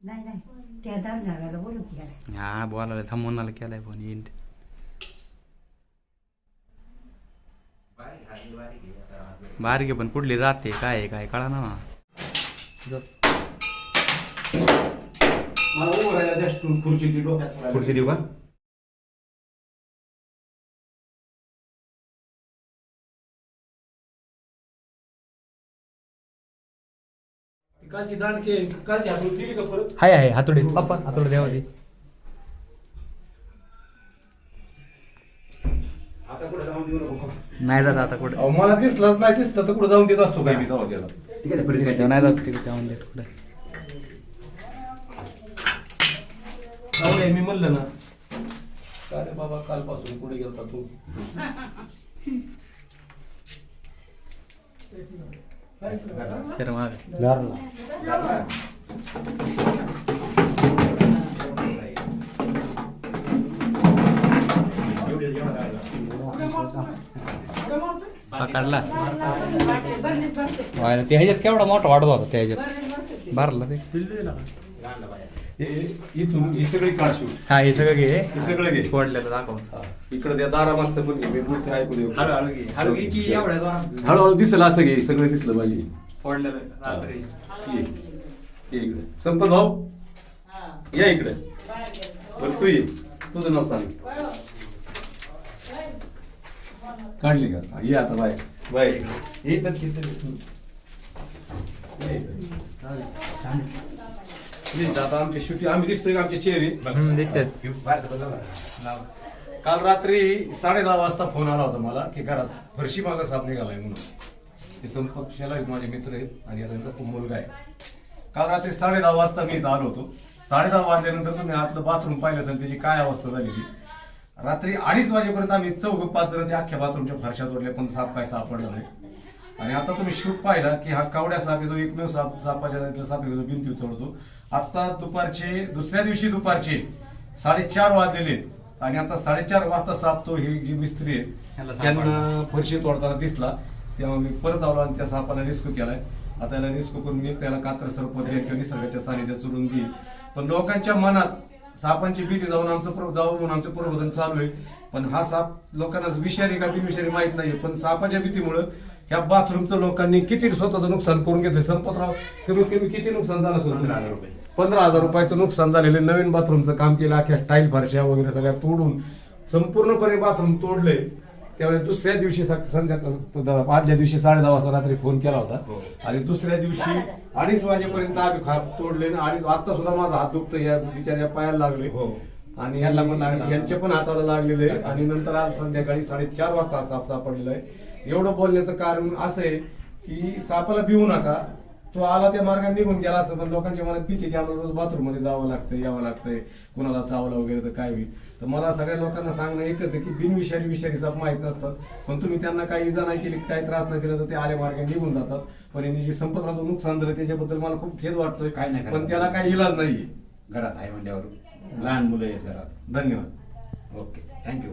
नाही नाही त्या दारणाऱ्याला बोलू की याला. हा बोलायला आला केलाय फोन येईन ते. बारीक आहे पण कुठली जाते काय आहे, काय कळा ना मला उभं राहायला द्या स्टूल खुर्ची ती डोक्यात ठेवायला. खुर्ची देऊ का कालची दांडके कालची हातून दिली का परत? हाय आहे हातोडे. पप्पा हातोडे द्यावा ते आता कुठे जाऊन देऊ नको? नाही जात आता कुठे. अहो, मला दिसलंच नाही दिसलं तर कुठे जाऊन देत असतो काय मी त्याला नाही जात तिकडे जाऊन देत कुठे. जाऊ दे, मी म्हणलं ना. का रे बाबा कालपासून कुठे गेलता तू? सर माग पकडला व्हायला ते ह्याच्यात केवढा मोठा वाढत होता त्या ह्याच्यात भरला ते हे- हे- इथून ही सगळी काळ शिव हा हे सगळं घे. हे सगळं घे. फोडलेलं दाखव. इकडे त्या दारा मागचं पण घे मी बोलतोय ऐकू दे हळूहळू घे. हळू घे की एवढ्या जोरात? हळूहळू दिसलं असं घे सगळं दिसलं पाहिजे. फोडलेलं रात्री. ये. ये इकडे. संपत भाऊ? या इकडे. बरं तू ये. तुझं नाव सांग. काढली का? हा, ये आता बाय बाय ये तर किती ये आता आमची शेवटी आम्ही दिसतोय का आमचे चेहरे दिसतात काल रात्री साडे दहा वाजता फोन आला होता मला की घरात फरशी मागा साप निघालाय म्हणून ते संपर्क माझे मित्र आहेत आणि त्यांचा खूप मुलगा आहे काल रात्री साडे दहा वाजता मी इथं आलो होतो साडे दहा वाजल्यानंतर तुम्ही आतलं बाथरूम पाहिलं असेल त्याची काय अवस्था झालेली रात्री अडीच वाजेपर्यंत आम्ही चौघ पाच जण त्या अख्ख्या बाथरूमच्या फरशा तोडल्या पण साप काय सापडला नाही आणि आता तुम्ही शूट पाहिला की हा कावड्या साप आहे जो एकमेव साप सापाच्या जातीतला साप आहे जो भिंती उचलतो आता दुपारचे दुसऱ्या दिवशी दुपारचे साडेचार वाजलेले आहेत. आणि आता साडेचार वाजता साप तो हे जे मिस्त्री साप त्यांना फरशी तोडताना दिसला. तेव्हा मी परत आलो आणि त्या सापाला रिस्क्यू केलाय. आता याला रिस्क्यू करून मी त्याला कात्र सरपत किंवा निसर्गाच्या सानिध्यात सोडून देईन पण लोकांच्या मनात सापांची भीती जाऊन आमचं प्र- जाऊन आमचं प्रबोधन चालू आहे. पण हा साप लोकांना विषारी का बिनविषारी माहीत नाही पण सापाच्या भीतीमुळं ह्या बाथरूमचं लोकांनी किती स्वतःचं नुकसान करून घेतलं संपतराव कमीत कमी किती नुकसान झालं असेल? पंधरा हजार रुपयाचं नुकसान झालेलं नवीन बाथरूमचं काम केलं अख्या टाईल फारशा वगैरे सगळ्या तोडून संपूर्णपणे बाथरूम तोडले. त्यावेळेस दुसऱ्या दिवशी संध्याकाळ आदल्या दिवशी साडे दहा वाजता रात्री फोन केला होता. आणि दुसऱ्या दिवशी अडीच वाजेपर्यंत आम्ही खा तोडले ना आणि आता सुद्धा माझा हात दुखतो या बिचाऱ्या पायाला लागले. आणि यांना पण. यांच्या पण हाताला लागलेले. आहे आणि नंतर आज संध्याकाळी साडेचार वाजता हा साप सापडलेला आहे. एवढं बोलण्याचं कारण असं आहे की सापाला भिवू नका. तो आला त्या मार्गाने निघून गेला असं पण लोकांच्या मनात भीती की आम्हाला रोज बाथरूममध्ये जावं लागतंय यावं लागतंय कुणाला चावलं वगैरे तर काय होईल. तर मला सगळ्या लोकांना सांगणं एकच आहे की बिनविषारी विषारी साप माहीत नसतात. पण तुम्ही त्यांना काही इजा नाही केली काही त्रास नाही दिला तर ते आल्या मार्गाने निघून जातात. पण यांनी जे संपत्राचं नुकसान झालं त्याच्याबद्दल मला खूप खेद वाटतोय. काय नाही पण. त्याला काही इलाज नाहीये. घरात आहे म्हणल्यावर. लहान मुलं आहेत घरात. धन्यवाद. ओके. Thank you.